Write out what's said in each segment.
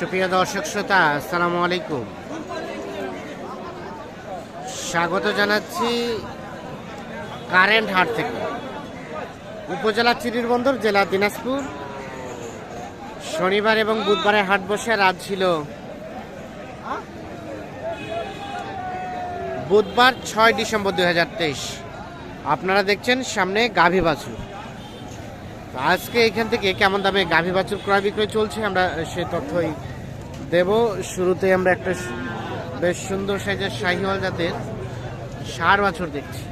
সুপ্রিয় দর্শক শ্রোতা, আসসালামু আলাইকুম। স্বাগত জানাচ্ছি কারেন্ট হাট থেকে। উপজেলা চিরিরবন্দর জেলা দিনাজপুর। শনিবার এবং বুধবারে হাট বসে, রাত ছিল বুধবার ছয় ডিসেম্বর দুই হাজার তেইশ। আপনারা দেখছেন সামনে গাভী বাছুর। আজকে এখান থেকে কেমন দামে গাভী বাছুর ক্রয় বিক্রয় চলছে আমরা সে তথ্যই দেব। শুরুতে আমরা একটা বেশ সুন্দর সাইজের শাহিওয়াল জাতের সার বাছুর দেখছি।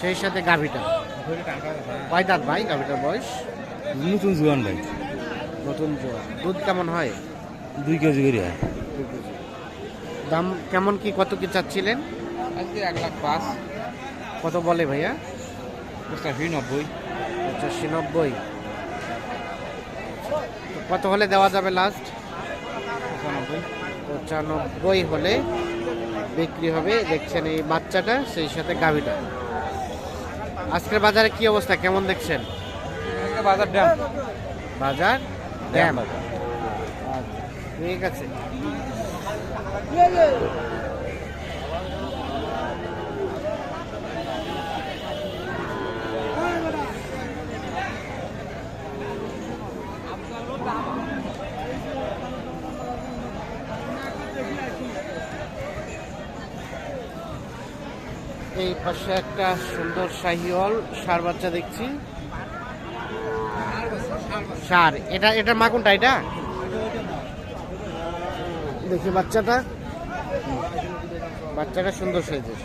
সেই সাথে গাভীটা। কয় দাঁত ভাই গাভীটার বয়স? নতুন জোয়ান ভাই। নতুন জোয়া দুধ কেমন হয়? দুই কেজি করে হয়। দাম কেমন কি? কত কি চাচ্ছিলেন? আজকে এক লাখ পাঁচ। কত বলে ভাইয়া? পঁচাশি নব্বই। পঁচাশি নব্বই। কত হলে দেওয়া যাবে লাস্ট পঁচানব্বই। পঁচানব্বই হলে বিক্রি হবে দেখছেন এই বাচ্চাটা সেই সাথে গাভিটা। আজকের বাজারে কি অবস্থা? কেমন দেখছেন? বাজার ড্যাম। বাজার ড্যাম আচ্ছা, ঠিক আছে। এই পাশে একটা সুন্দর শাহিওয়াল সার বাচ্চা দেখছি। সার, এটা এটা মা কোনটা, এটা? দেখি বাচ্চাটা। বাচ্চাটা সুন্দর সাইজের।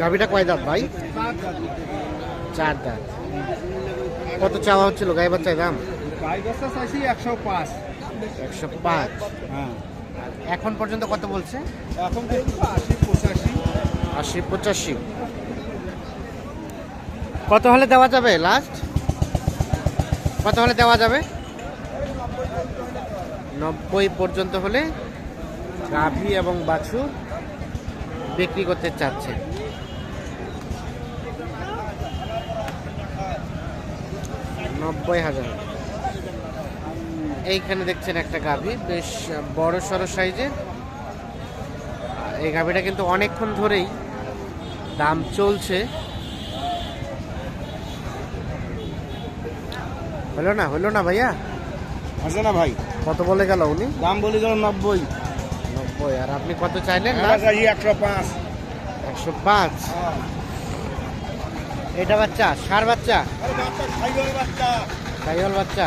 গাভিটা কয় দাঁত ভাই? চার দাঁত। কত চাওয়া হচ্ছিল গাই বাচ্চায় দাম? বস্তা চাইছি একশো পাঁচ। একশো পাঁচ। হ্যাঁ। এখন পর্যন্ত কত বলছে? এখন দেখছি আশি পঁচাশি। আশি পঁচাশি। কত হলে দেওয়া যাবে লাস্ট কত হলে দেওয়া যাবে? নব্বই পর্যন্ত হলে গাভী এবং বাছুর বিক্রি করতে চাচ্ছে। নব্বই হাজার। এইখানে দেখছেন একটা গাভী বেশ বড় সড়ো সাইজের এই গাভিটা কিন্তু অনেকক্ষণ ধরেই দাম চলছে। হলো না হলো না ভাইয়া? আছে না ভাই? কত বলে গেল উনি? দাম বলি গেল নব্বই। নব্বই আর আপনি কত চাইলেন একশো পাঁচ। একশো পাঁচ। এটা বাচ্চা সার বাচ্চা? সাইওয়াল বাচ্চা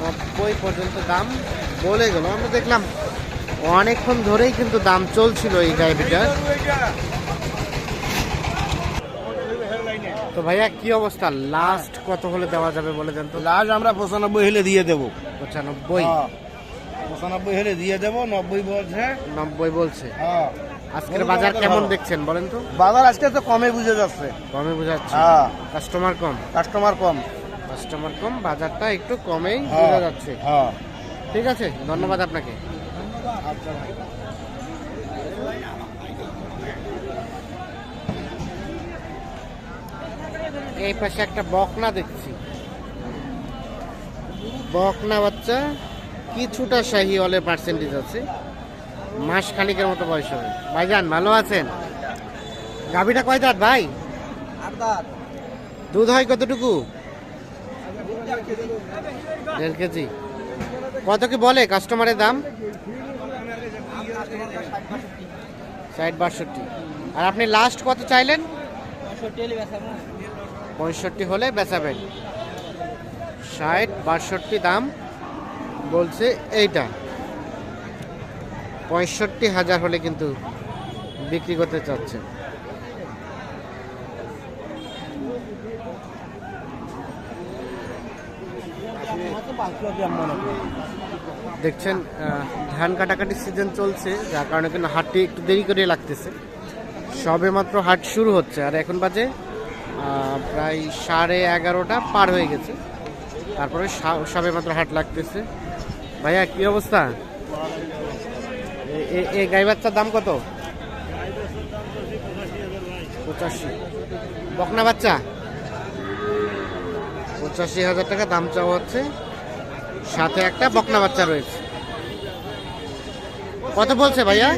নব্বই পর্যন্ত দাম বলে গেল। আমরা দেখলাম অনেকক্ষণ ধরেই কিন্তু দাম চলছিল এই গাড়িটার তো ভাইয়া কি অবস্থা? লাস্ট কত হলে দেওয়া যাবে বলে দেন তো? লাস্ট আমরা পঁচানব্বই হলে দিয়ে দেবো। পঁচানব্বই? হ্যাঁ। পঁচানব্বই হলে দিয়ে দেবো নব্বই বলছে। নব্বই বলছে। হ্যাঁ। আজকের বাজার কেমন দেখছেন বলেন তো? বাজার আজকে তো কমে বুঝে যাচ্ছে। কমে বোঝাচ্ছে। হ্যাঁ। কাস্টমার কম? কাস্টমার কম। কাস্টমার কম বাজারটা একটু কমেই হ্যাঁ। বোঝা যাচ্ছে। হ্যাঁ। ঠিক আছে? ধন্যবাদ আপনাকে। এই পাশে একটা বকনা দেখছি। বকনা বাচ্চা কিছুটা শাহি হলে পার্সেন্টেজ আছে। মাস খানিকের মতো বয়স হবে। ভাইজান ভালো আছেন? গাভীটা কয় দাঁত ভাই? দুধ হয় কতটুকু? দেড় কেজি। কত কি বলে কাস্টমারের দাম? ষাট বাষট্টি। আর আপনি লাস্ট কত চাইলেন? পঁয়ষট্টি হলে বেচাবেন। ষাট বাষট্টি দাম বলছে এইটা। পঁয়ষট্টি হাজার হলে কিন্তু বিক্রি করতে চাচ্ছে দেখছেন ধান কাটাকাটি সিজন চলছে, যার কারণে কিন্তু হাটটি একটু দেরি করে লাগতেছে। সবে মাত্র হাট শুরু হচ্ছে, আর এখন বাজে প্রায় সাড়ে এগারোটা পার হয়ে গেছে। তারপরে সবে মাত্র হাট লাগতেছে। ভাইয়া, কি অবস্থা? এ- গাই বাচ্চার দাম কত? পঁচাশি। বকনা বাচ্চা? পঁচাশি হাজার টাকা দাম চাওয়া হচ্ছে। সাথে একটা বকনা বাচ্চা রয়েছে। কত বলছে ভাইয়া?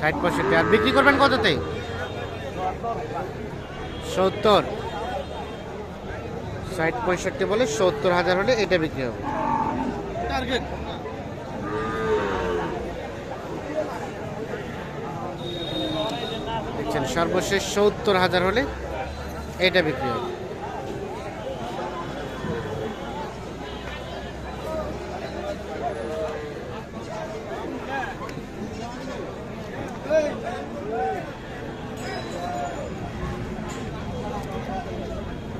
ষাট পঁয়ষট্টি। আর বিক্রি করবেন কততে? সত্তর। ষাট পঁয়ষট্টি বলে সত্তর হাজার হলে এটা বিক্রি হবে। সর্বশেষ সত্তর হাজার হলে এটা বিক্রি হবে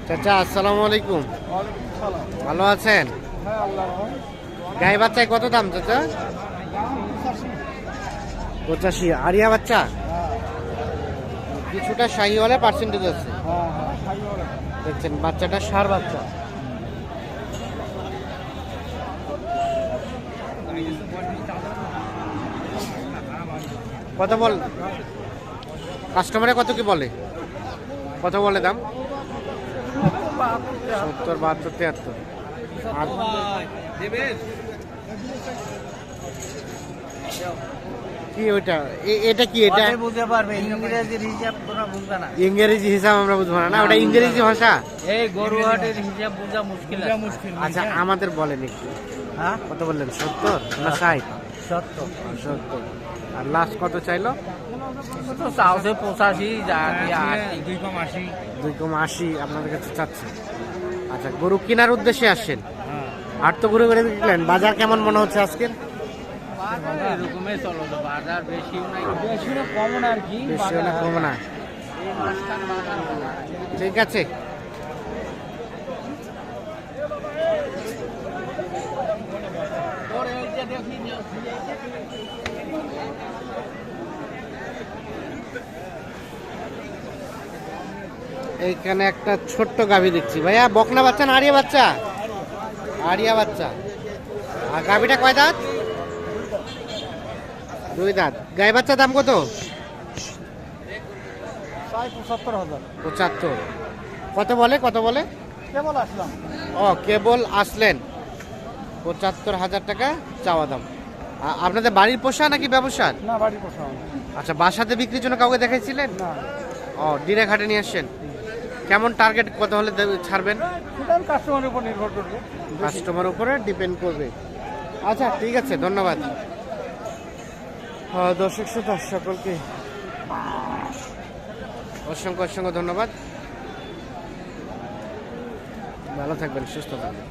চাচা, আসসালামু আলাইকুম। ভালো আছেন? হ্যাঁ গাই বাচ্চায় কত দাম চাচা? পঁচাশি। আরিয়া বাচ্চা? কিছুটা শাহি হলে পার্সেন্টেজ আছে। হ্যাঁ হ্যাঁ। দেখছেন, বাচ্চাটা সার বাচ্চা। কত বল। কাস্টমারে কত কি বলে? কত বলে দাম? সত্তর, বাহাত্তর, তিয়াত্তর। কি ওইটা? এ- এটা কি এটা? বুঝতে পারবে ইংরেজির হিসাব তোরা বুঝবে না। ইংরেজি হিসাব আমরা বুঝব না না ওটা ইংরেজি ভাষা? এই গরুহাটের হিসাব বোঝা মুশকিল মুশকিল আচ্ছা আমাদের বলেন একটু। হ্যাঁ? কত বললেন সত্তর না ষাট? সত্য সত্তর। আর লাস্ট কত চাইলো? তো পঁচাশি যা দুই কম আশি। দুই কম আশি আপনাদের কাছে চাচ্ছে। আচ্ছা গরু কেনার উদ্দেশ্যে আসছেন। হ্যাঁ। আর তো ঘুরে ঘুরে দেখলেন বাজার কেমন মনে হচ্ছে আজকের? এরকমই চলো তো বাজার বেশিও বেশি না কম না আর কি বেশি হলে কম না। এই মাঝখান বাজার ভালো আছে। ঠিক আছে। এইখানে একটা ছোট্ট গাভী দেখছি। ভাইয়া বকনা বাচ্চা না আরিয়া বাচ্চা? আরিয়া বাচ্চা। আর গাভীটা কয় দাঁত? দুই দাঁত গাই বাচ্চা দাম কত? পঁচাত্তর হাজার। পঁচাত্তর। কত বলে কত বলে? কেবল আসলাম। ও কেবল আসলেন। পঁচাত্তর হাজার টাকা চাওয়া দাম। আপনাদের বাড়ির পোষা নাকি ব্যবসার? না বাড়ি পোষাও আচ্ছা বাসাতে বিক্রির জন্য কাউকে দেখাইছিলেন? না। ও ডিরে ঘাটে নিয়ে আসছেন। কেমন টার্গেট কত হলে ছাড়বেন? কাস্টমারের উপর নির্ভর করবে। কাস্টমার উপরে ডিপেন্ড করবে। আচ্ছা ঠিক আছে ধন্যবাদ। দর্শক শ্রোতা সকলকে অসংখ্য অসংখ্য ধন্যবাদ। ভালো থাকবেন সুস্থ থাকবেন।